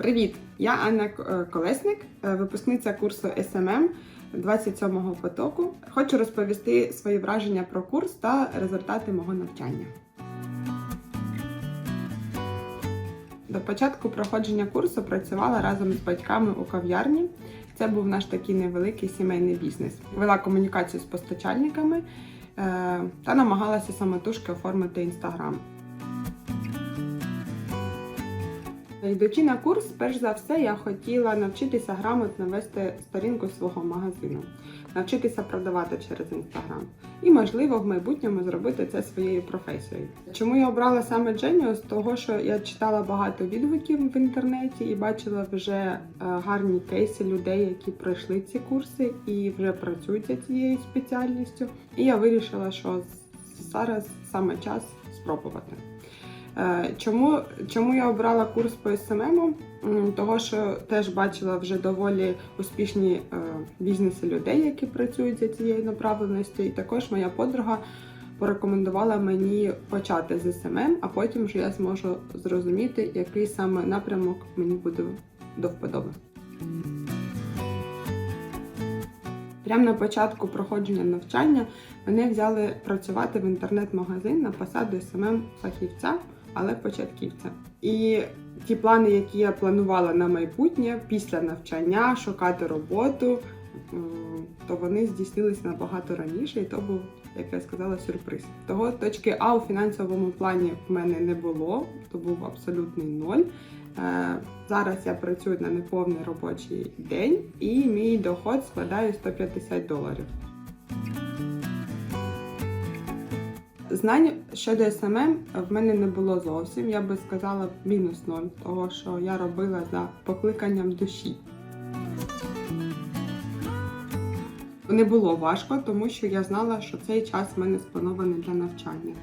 Привіт! Я Анна е, Колесник, е, випускниця курсу SMM 27-го потоку. Хочу розповісти свої враження про курс та результати мого навчання. До початку проходження курсу працювала разом з батьками у кав'ярні. Це був наш такий невеликий сімейний бізнес. Вела комунікацію з постачальниками е, та намагалася самотужки оформити інстаграм. Йдучи на курс, перш за все, я хотіла навчитися грамотно вести сторінку свого магазину, навчитися продавати через інстаграм. І, можливо, в майбутньому зробити це своєю професією. Чому я обрала саме Genius? Того, що я читала багато відгуків в інтернеті і бачила вже е, гарні кейси людей, які пройшли ці курси і вже працюють цією спеціальністю. І я вирішила, що зараз саме час спробувати. Е, Чому, чому я обрала курс по СММ? Того, що теж бачила вже доволі успішні е, бізнеси людей, які працюють за цією направленістю. І також моя подруга порекомендувала мені почати з СММ, а потім вже я зможу зрозуміти, який саме напрямок мені буде до вподоби. Прямо на початку проходження навчання мене взяли працювати в інтернет-магазин на посаду СММ фахівця, але початківця. І ті плани, які я планувала на майбутнє після навчання, шукати роботу, то вони здійснилися набагато раніше, і то був, як я сказала, сюрприз. Того точки А у фінансовому плані в мене не було, то був абсолютний ноль. Е, Зараз я працюю на неповний робочий день, і мій доход складає 150 доларів. Знань щодо СММ в мене не було зовсім. Я би сказала мінус ноль, того що я робила за покликанням душі. Не було важко, тому що я знала, що цей час в мене спланований для навчання.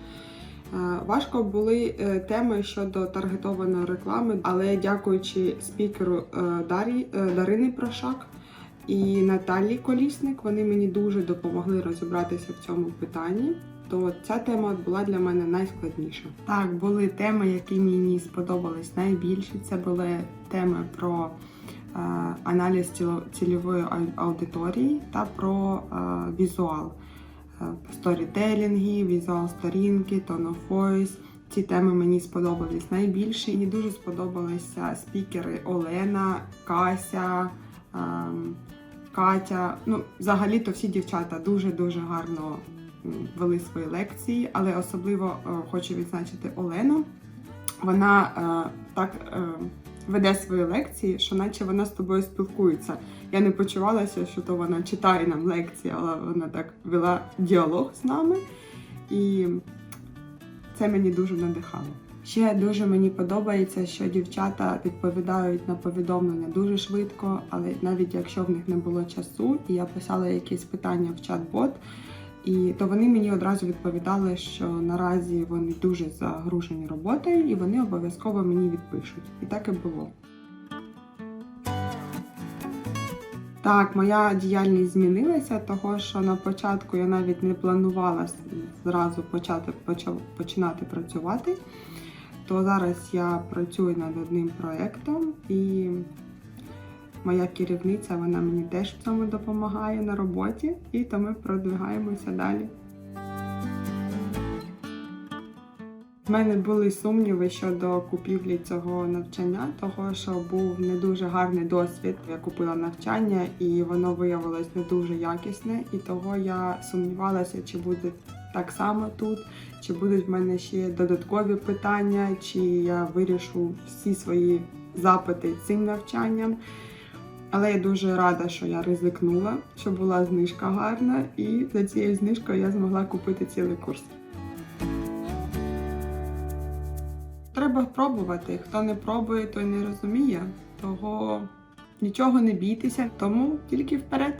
Е, Важко були е, теми щодо таргетованої реклами, але дякуючи спікеру е, Дарі, Дарини Прошак і Наталі Колісник, вони мені дуже допомогли розібратися в цьому питанні. То ця тема була для мене найскладніша. Так, були теми, які мені сподобались найбільше. Це були теми про е, аналіз цільової аудиторії та про е, візуал е, сторітелінги, візуал сторінки, tone of. Ці теми мені сподобались найбільше. Мені дуже сподобалися спікери Олена, Кася, ем, Катя. Ну, взагалі-то всі дівчата дуже-дуже гарно м, вели свої лекції, але особливо е, хочу відзначити Олену. Вона е, так е, веде свої лекції, що наче вона з тобою спілкується. Я не почувалася, що то вона читає нам лекції, але вона так вела діалог з нами. І це мені дуже надихало. Ще дуже мені подобається, що дівчата відповідають на повідомлення дуже швидко, але навіть якщо в них не було часу, і я писала якісь питання в чат-бот, і то вони мені одразу відповідали, що наразі вони дуже загружені роботою, і вони обов'язково мені відпишуть. І так і було. Так, моя діяльність змінилася, того що на початку я навіть не планувала зразу почати починати працювати. То зараз я працюю над одним проєктом і моя керівниця вона мені теж в цьому допомагає на роботі, і то ми продвигаємося далі. У мене були сумніви щодо купівлі цього навчання, того що був не дуже гарний досвід. Я купила навчання і воно виявилось не дуже якісне, і того я сумнівалася, чи буде так само тут, чи будуть в мене ще додаткові питання, чи я вирішу всі свої запити цим навчанням. Але я дуже рада, що я ризикнула, що була знижка гарна, і за цією знижкою я змогла купити цілий курс. Треба пробувати. Хто не пробує, той не розуміє. Того нічого не бійтеся, тому тільки вперед.